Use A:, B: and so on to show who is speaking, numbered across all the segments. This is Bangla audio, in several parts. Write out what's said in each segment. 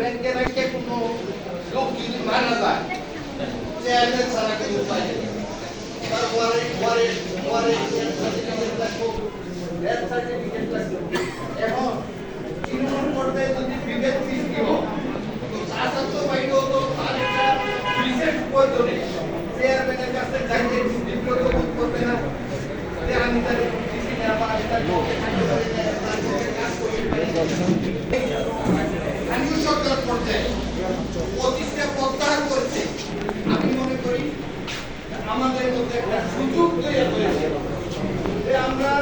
A: ব্যাংকে রেখে কোনো লোক যদি মারা যায়। চেয়ারম্যান ছাড়া কোনো উপায় নেই তার ওয়ারেন্ট ওয়ারেন্ট ওয়ারেন্ট সার্টিফিকেট লাগবে ডেথ সার্টিফিকেট লাগবে। এখন তৃণমূল পর্যায়ে যদি বিভেদ সৃষ্টি করবে। স্থানীয় সরকার পর্যায়ে প্রতিষ্ঠা প্রত্যাহার করছে। আমি মনে করি আমাদের মধ্যে একটা সুযোগ তৈরি হয়েছে যে আমরা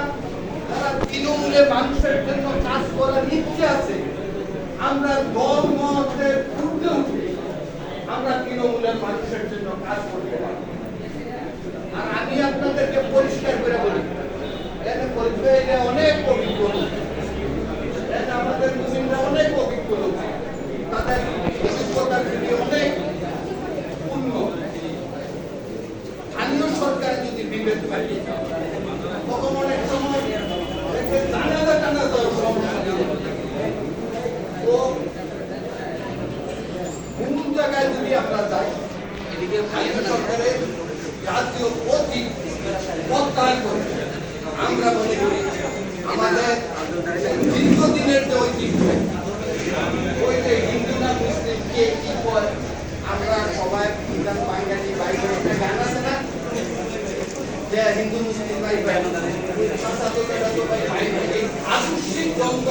A: তারা তৃণমূলে মানুষের জন্য কাজ করার ইচ্ছে আছে, আমরা দল মতের উঠে আমরা তৃণমূলের মানুষের আমরা যাই এদিকে সরকারের জাতীয় প্রতীক প্রত্যাহার ওই যে মুসলিম কে কি করে আমরা সবাই বাঙালি ভাই বোন একটা গান আছে না যে হিন্দু মুসলিম ভাই ভাই এই দ্বন্দ্ব